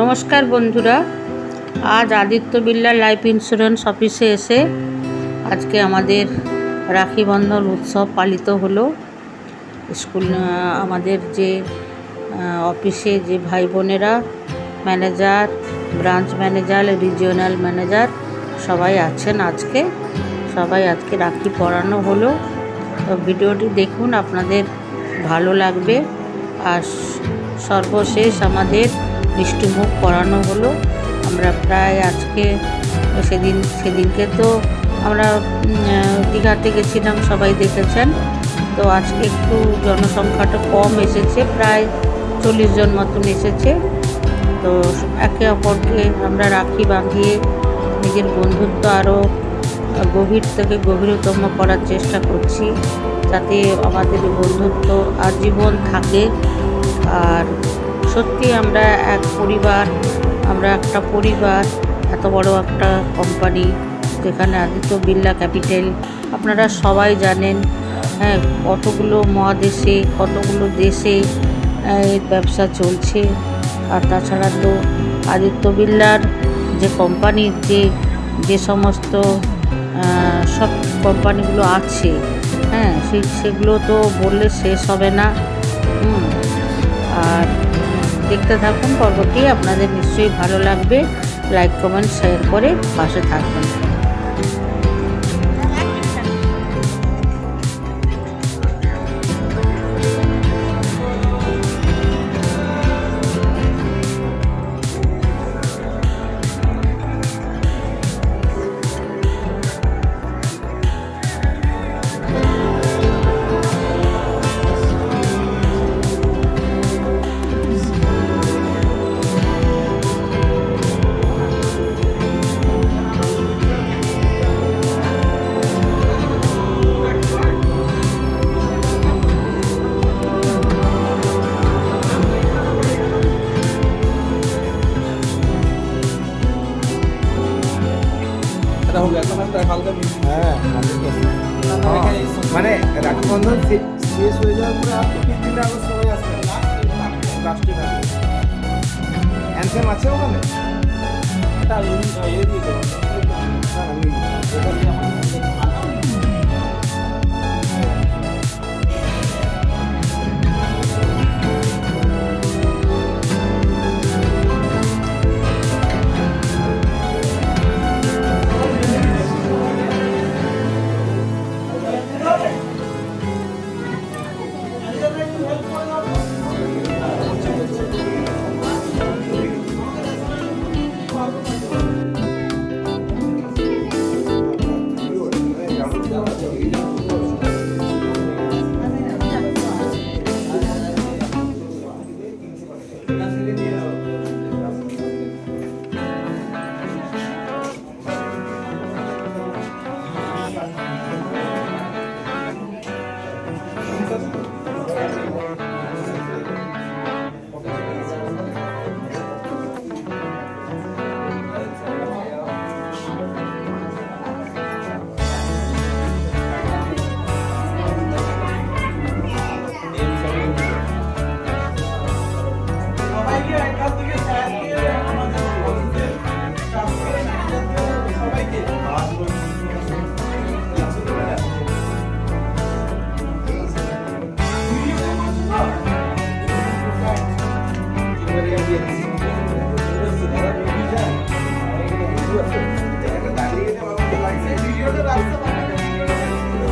নমস্কার বন্ধুরা। আজ আদিত্য বিল্লা লাইফ ইন্স্যুরেন্স অফিসে এসে আজকে আমাদের রাখি বন্ধন উৎসব পালিত হলো। স্কুল আমাদের যে অফিসে যে ভাই বোনেরা, manager, branch manager, regional manager সবাই আছেন আজকে। সবাই আজকে রাখি পড়ানো হলো। তো ভিডিওটি দেখুন, আপনাদের ভালো লাগবে। আর সর্বশেষ আমাদের মিষ্টিমুখ করানো হলো। আমরা প্রায় আজকে সেদিন, সেদিনকে তো আমরা দীঘাতে গেছিলাম, সবাই দেখেছেন। তো আজকে একটু জনসংখ্যাটা কম এসেছে, প্রায় চল্লিশ জন মতন এসেছে। তো একে অপরকে আমরা রাখি বাঁধিয়ে নিজের বন্ধুত্ব আরও গভীর থেকে গভীরতম করার চেষ্টা করছি, যাতে আমাদের বন্ধুত্ব আজীবন থাকে। আর সত্যি আমরা এক পরিবার, আমরা একটা পরিবার, এত বড় একটা কোম্পানি যেখানে আদিত্য বিড়লা ক্যাপিটাল আপনারা সবাই জানেন হ্যাঁ কতগুলো মহাদেশে কতগুলো দেশে এর ব্যবসা চলছে। আর তাছাড়া তো আদিত্য বিড়লার যে কোম্পানির যে যে সমস্ত সব কোম্পানিগুলো আছে হ্যাঁ সেই সেগুলো তো বললে শেষ হবে না। আর দেখতে থাকুন পর্বটি আপনাদের নিশ্চয়ই ভালো লাগবে। লাইক কমেন্ট শেয়ার করে পাশে থাকবেন হ্যাঁ মানে রাখি বন্ধন শেষ হয়ে যাওয়ার পরে আপনি ফিফটিন আগস্ট সময় আসবেন লাস্টে থাকবে আছে ওখানে?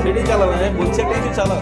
সেটাই চালাবে আমি বলছি একটা কিছু চালাও